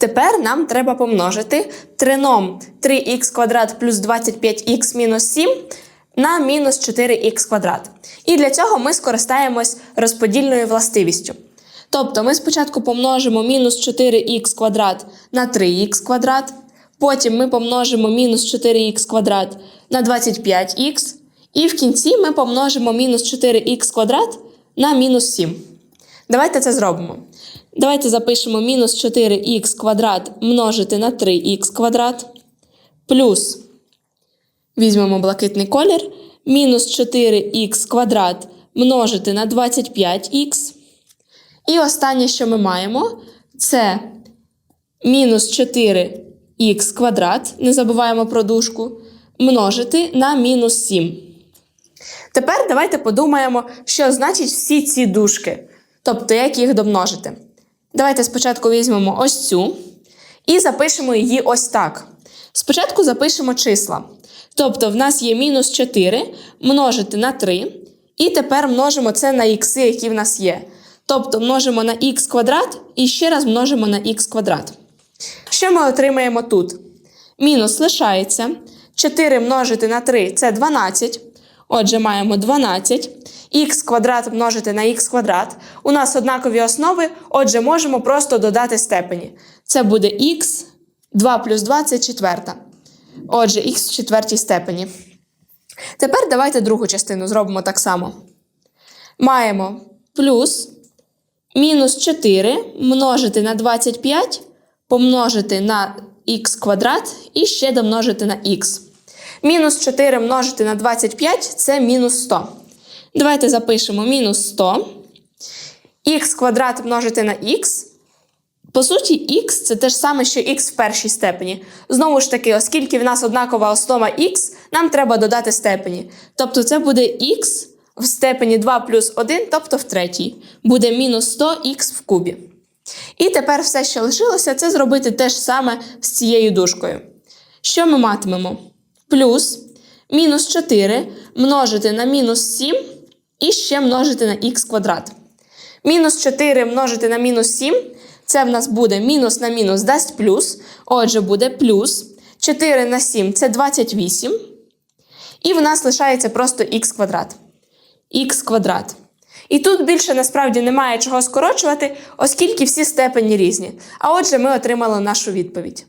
Тепер нам треба помножити трином 3х квадрат плюс 25х мінус 7 на мінус 4х квадрат. І для цього ми скористаємось розподільною властивістю. Тобто ми спочатку помножимо мінус 4х квадрат на 3х квадрат, потім ми помножимо мінус 4х квадрат на 25х, і в кінці ми помножимо мінус 4х квадрат на мінус 7. Давайте це зробимо. Давайте запишемо мінус 4х квадрат множити на 3х квадрат, плюс візьмемо блакитний колір, мінус 4х квадрат множити на 25х. І останнє, що ми маємо, це мінус 4х квадрат, не забуваємо про дужку, множити на мінус 7. Тепер давайте подумаємо, що значить всі ці дужки, тобто як їх домножити. Давайте спочатку візьмемо ось цю і запишемо її ось так. Спочатку запишемо числа. Тобто в нас є мінус 4 множити на 3, і тепер множимо це на ікси, які в нас є. Тобто множимо на х квадрат і ще раз множимо на х квадрат. Що ми отримаємо тут? Мінус лишається. 4 множити на 3 це 12. Отже, маємо 12. Х квадрат множити на х квадрат. У нас однакові основи, отже, можемо просто додати степені. Це буде х, 2 плюс 2 це четверта. Отже, х в четвертій степені. Тепер давайте другу частину зробимо так само. Маємо плюс мінус 4 множити на 25 помножити на х квадрат і ще домножити на х. Мінус 4 множити на 25 це мінус 100. Давайте запишемо мінус 100. х квадрат множити на х. По суті, х це те ж саме, що х в першій степені. Знову ж таки, оскільки в нас однакова основа х, нам треба додати степені. Тобто це буде х в степені 2 плюс 1, тобто в третій. Буде мінус 100х в кубі. І тепер все, що лишилося, це зробити те ж саме з цією дужкою. Що ми матимемо? Плюс мінус 4 множити на мінус 7 і ще множити на х квадрат. Мінус 4 множити на мінус 7 це в нас буде мінус на мінус дасть плюс. Отже, буде плюс 4 на 7 це 28. І в нас лишається просто х квадрат. х квадрат. І тут більше насправді немає чого скорочувати, оскільки всі степені різні. А отже, ми отримали нашу відповідь.